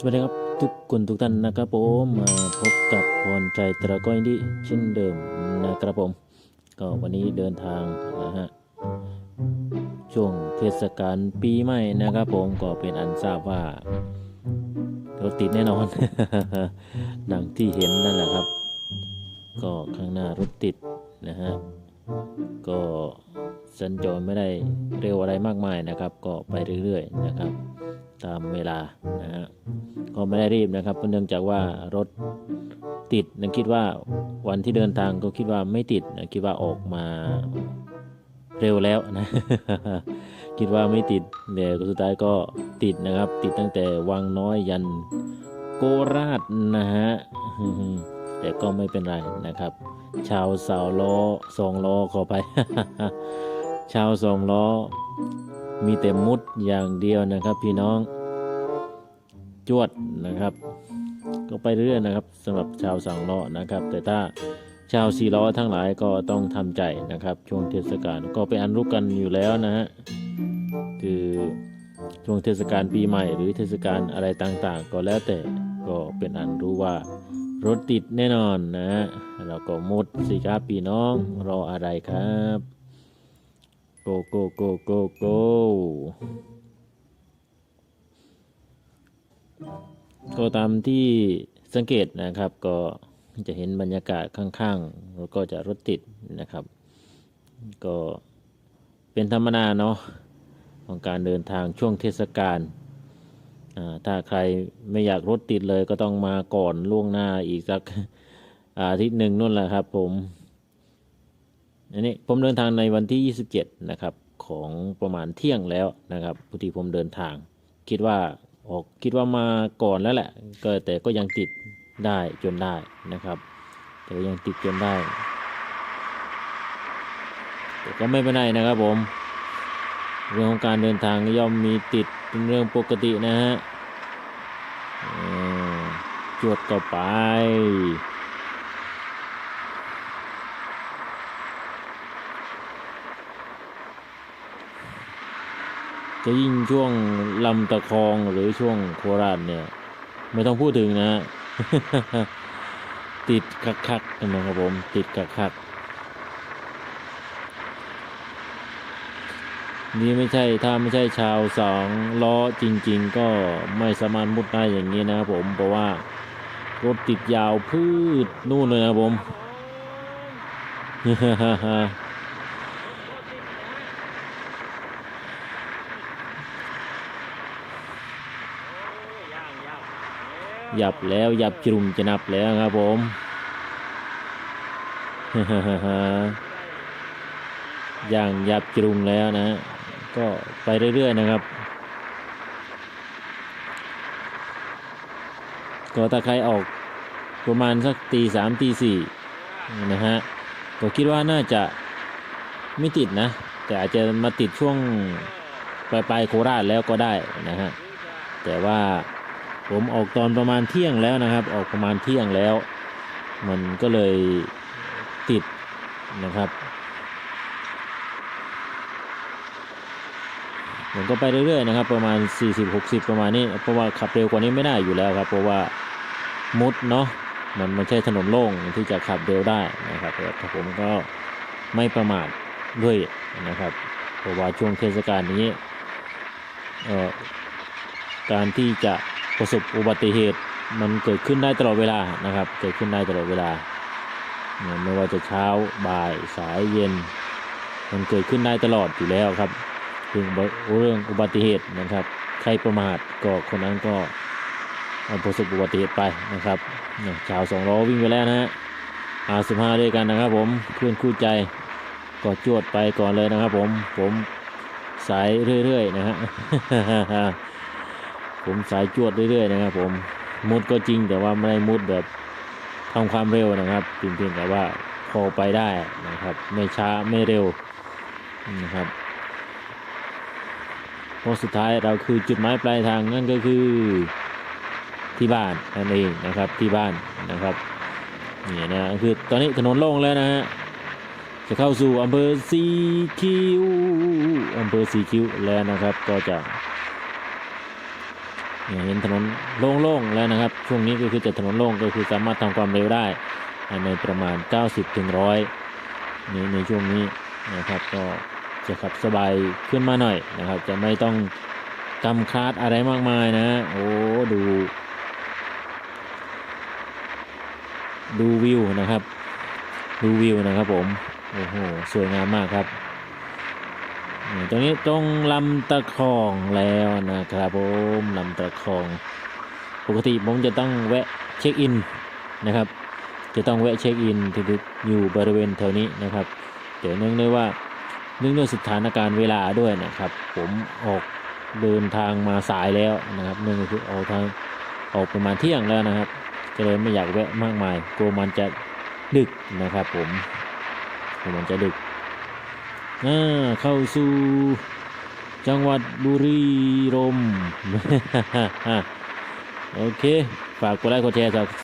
สวัสดีครับทุกคนทุกท่านนะครับผมมาพบกับพรใจตะก้อยดีเช่นเดิมนะครับผม ก็วันนี้เดินทางนะฮะช่วงเทศกาลปีใหม่นะครับผมก็เป็นอันทราบว่ารถติดแน่นอนดังที่เห็นนั่นแหละครับ ก็ข้างหน้ารถติดนะฮะก็สัญจรไม่ได้เร็วอะไรมากมายนะครับ ก็ไปเรื่อยๆนะครับ ตามเวลานะฮะก็ไม่ได้รีบนะครับเพราะเนื่องจากว่ารถติดนะคิดว่าวันที่เดินทางก็คิดว่าไม่ติดนะคิดว่าออกมาเร็วแล้วนะ คิดว่าไม่ติดแต่สุดท้ายก็ติดนะครับ ติดตั้งแต่วังน้อยยันโกราชนะฮะแต่ก็ไม่เป็นไรนะครับ ชาวสาวล้อสองล้อขอไป ชาวสองล้อ มีแต่มุดอย่างเดียวนะครับ พี่น้อง จวดนะครับ ก็ไปเรื่อยนะครับสำหรับชาวสองล้อนะครับ แต่ถ้าชาวสี่ล้อทั้งหลายก็ต้องทำใจนะครับ ช่วงเทศกาลก็เป็นอันรู้กันอยู่แล้วนะฮะคือช่วงเทศกาลปีใหม่ หรือเทศกาลอะไรต่างๆ ก็แล้วแต่ก็เป็นอันรู้ว่ารถติดแน่นอนนะฮะเราก็มุดสิครับพี่น้องรออะไรครับ โกโกโกโกโกก็ตามที่สังเกตนะครับก็จะเห็นบรรยากาศข้างๆ แล้วก็จะรถติดนะครับ ก็เป็นธรรมดาเนาะของการเดินทางช่วงเทศกาลอ่าถ้าใครไม่อยากรถติดเลยก็ต้องมาก่อนล่วงหน้าอีกสักอาทิตย์หนึ่งนู่นแหละครับผม อันนี้ผมเดินทางในวันที่ 27 นะครับ ของประมาณเที่ยงแล้วนะครับพอดีผมเดินทาง คิดว่าออกคิดว่ามาก่อนแล้วแหละก็แต่ก็ยังติดได้จนได้นะครับ แต่ยังติดจนได้แต่ก็ไม่เป็นไรนะครับผม เรื่องของการเดินทางย่อมมีติดเป็นเรื่องปกตินะฮะจวดก็ไป จะยิ่งช่วงลำตะคองหรือช่วงโคราชเนี่ย ไม่ต้องพูดถึงนะ ติดคักๆนะครับผม ติดคักๆนี่ไม่ใช่ถ้าไม่ใช่ชาวสองล้อจริง ๆ ก็ไม่สามารถมุดได้อย่างนี้นะครับผมเพราะว่ารถติดยาวพืชนู่นเลยนะครับผม หยับแล้วหยับจรุมจะนับแล้วครับผมอย่างหยับจรุมแล้วนะ ก็ไปเรื่อยๆนะครับ ก็ถ้าใครออกประมาณสักตีสามตีสี่นะฮะก็คิดว่าน่าจะไม่ติดนะ แต่อาจจะมาติดช่วงปลายปลายๆโคราชแล้วก็ได้นะฮะแต่ว่า ผมออกตอนประมาณเที่ยงแล้วนะครับ ออกประมาณเที่ยงแล้ว มันก็เลยติดนะครับผมก็ไปเรื่อยๆนะครับ ประมาณ 40-60 ประมาณนี้ เพราะว่าขับเร็วกว่านี้ไม่ได้อยู่แล้วครับ เพราะว่ามุดเนาะมันไม่ใช่ถนนโล่งที่จะขับเร็วได้นะครับแต่ผมก็ไม่ประมาทด้วยนะครับ เพราะว่าช่วงเทศกาลนี้การที่จะ ประสบอุบัติเหตุมันเกิดขึ้นได้ตลอดเวลานะครับ เกิดขึ้นได้ตลอดเวลาเนี่ยไม่ว่าจะเช้าบ่ายสายเย็น มันเกิดขึ้นได้ตลอดอยู่แล้วครับเรื่องเรื่องอุบัติเหตุนะครับ ใครประมาทก็คนนั้นก็ประสบอุบัติเหตุไปนะครับเนี่ยชาวสองล้อวิ่งไปแล้วนะฮะอาสิบห้าด้วยกันนะครับผมเพื่อนคู่ใจก็จวดไปก่อนเลยนะครับผมผมสายเรื่อยๆนะฮะ ผมสายจวดเรื่อยๆนะครับ ผมมุดก็จริงแต่ว่าไม่ได้มุดแบบทำความเร็วนะครับเพียงแต่ว่าพอไปได้นะครับ ไม่ช้าไม่เร็วนะครับเพราะสุดท้ายเราคือจุดหมายปลายทางนั่นก็คือที่บ้านนั่นเองนะครับที่บ้านนะครับนี่นะคือตอนนี้ถนนโล่งแล้วนะฮะจะเข้าสู่อำเภอสีคิวอำเภอสีคิวแล้วนะครับ ก็จะ เนี่ยเห็นถนนโล่งๆแล้วนะครับ ช่วงนี้ก็คือจะถนนโล่งก็คือสามารถทำความเร็วได้ในประมาณ 90ถึง100ในในช่วงนี้นะครับก็จะขับสบายขึ้นมาหน่อยนะครับ จะไม่ต้องกำคาดอะไรมากมายนะโอ้ดู ดูวิวนะครับ ดูวิวนะครับผมโอ้โหสวยงามมากครับ ตรงนี้ตรงลำตะคองแล้วนะครับผมลำตะคอง ปกติผมจะต้องแวะเช็คอินนะครับ จะต้องแวะเช็คอินทุกๆอยู่บริเวณแถวนี้นะครับแต่เนื่องด้วยว่าเนื่องด้วยสถานการณ์เวลาด้วยนะครับ ผมออกเดินทางมาสายแล้วนะครับเนื่องจากคือออกทางออกประมาณเที่ยงแล้วนะครับก็เลยไม่อยากแวะมากมายกลัวมันจะดึกนะครับ ผมกลัวมันจะดึก เข้าสู่จังหวัดบุรีรัมย์โอเค ฝากกดไลค์กดแชร์